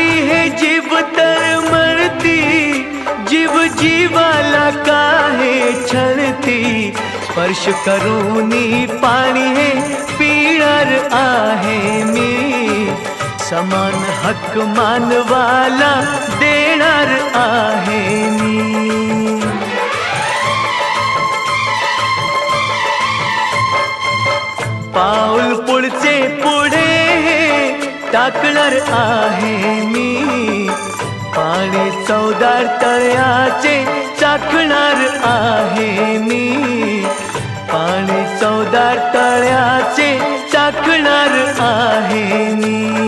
हे जीव तर मरती, जीव जीवाला स्पर्श करूनी पाणी हे, पिणार आहे मी. समान हक्क मानवाला देणार आहे मी. पाऊल पुढे टाकणार आहे मी. पाणी चौदार तळ्याचे चाकणार आहे मी. पाणी चौदार तळ्याचे चाकणार आहे मी.